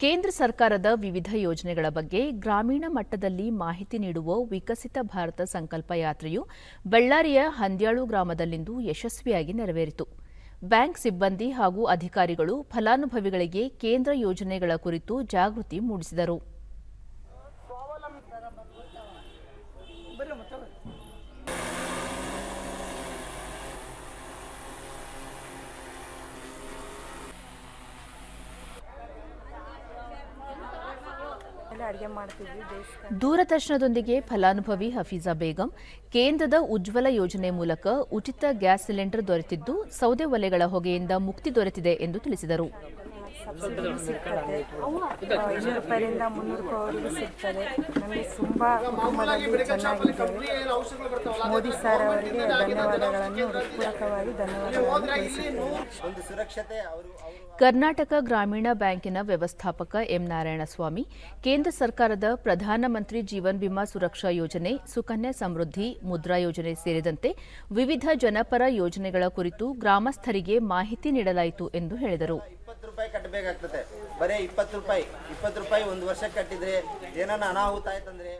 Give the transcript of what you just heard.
ಕೇಂದ್ರ ಸರ್ಕಾರದ ವಿವಿಧ ಯೋಜನೆಗಳ ಬಗ್ಗೆ ಗ್ರಾಮೀಣ ಮಟ್ಟದಲ್ಲಿ ಮಾಹಿತಿ ನೀಡುವ ವಿಕಸಿತ ಭಾರತ ಸಂಕಲ್ಪ ಯಾತ್ರೆಯು ಬಳ್ಳಾರಿಯ ಹಂದ್ಯಾಳು ಗ್ರಾಮದಲ್ಲಿಂದು ಯಶಸ್ವಿಯಾಗಿ ನೆರವೇರಿತು. ಬ್ಯಾಂಕ್ ಸಿಬ್ಬಂದಿ ಹಾಗೂ ಅಧಿಕಾರಿಗಳು ಫಲಾನುಭವಿಗಳಿಗೆ ಕೇಂದ್ರ ಯೋಜನೆಗಳ ಕುರಿತು ಜಾಗೃತಿ ಮೂಡಿಸಿದರು. ಅಡುಗೆ ದೂರದರ್ಶನದೊಂದಿಗೆ ಫಲಾನುಭವಿ ಹಫೀಜಾ ಬೇಗಂ, ಕೇಂದ್ರದ ಉಜ್ವಲ ಯೋಜನೆ ಮೂಲಕ ಉಚಿತ ಗ್ಯಾಸ್ ಸಿಲಿಂಡರ್ ದೊರೆತಿದ್ದು ಸೌದೆ ಒಲೆಗಳ ಹೊಗೆಯಿಂದ ಮುಕ್ತಿ ದೊರೆತಿದೆ ಎಂದು ತಿಳಿಸಿದರು. ಸಬ್ಸಿಡಿ ಸಿಗ್ತದೆ ಆ, ಇನ್ನೂರು ರೂಪಾಯಿಯಿಂದ ಮುನ್ನೂರು ರೂಪಾಯಿವರೆಗೂ ಸಿಗ್ತದೆ ನಮಗೆ ತುಂಬ ಕುಟುಂಬದಲ್ಲಿ ಚೆನ್ನಾಗಿದ್ದೇವೆ ಮೋದಿ ಸರ್ ಅವರಿಗೆ ಧನ್ಯವಾದಗಳನ್ನು ಹೃತ್ಪೂರ್ವಕವಾಗಿ ಕರ್ನಾಟಕ ಗ್ರಾಮೀಣ ಬ್ಯಾಂಕಿನ ವ್ಯವಸ್ಥಾಪಕ ಎಂ ನಾರಾಯಣಸ್ವಾಮಿ ಕೇಂದ್ರ ಸರ್ಕಾರದ ಪ್ರಧಾನಮಂತ್ರಿ ಜೀವನ್ ವಿಮಾ ಸುರಕ್ಷಾ ಯೋಜನೆ ಸುಕನ್ಯಾ ಸಮೃದ್ಧಿ ಮುದ್ರಾ ಯೋಜನೆ ಸೇರಿದಂತೆ ವಿವಿಧ ಜನಪರ ಯೋಜನೆಗಳ ಕುರಿತು ಗ್ರಾಮಸ್ಥರಿಗೆ ಮಾಹಿತಿ ನೀಡಲಾಯಿತು ಎಂದು ಹೇಳಿದರು. ಕಟ್ಟಬೇಕಾಗ್ತದೆ ಬರೀ ಇಪ್ಪತ್ತು ರೂಪಾಯಿ. ಇಪ್ಪತ್ತು ರೂಪಾಯಿ ಒಂದು ವರ್ಷ ಕಟ್ಟಿದ್ರೆ ಏನಾನ ಅನಾಹುತ ಆಯ್ತಂದ್ರೆ?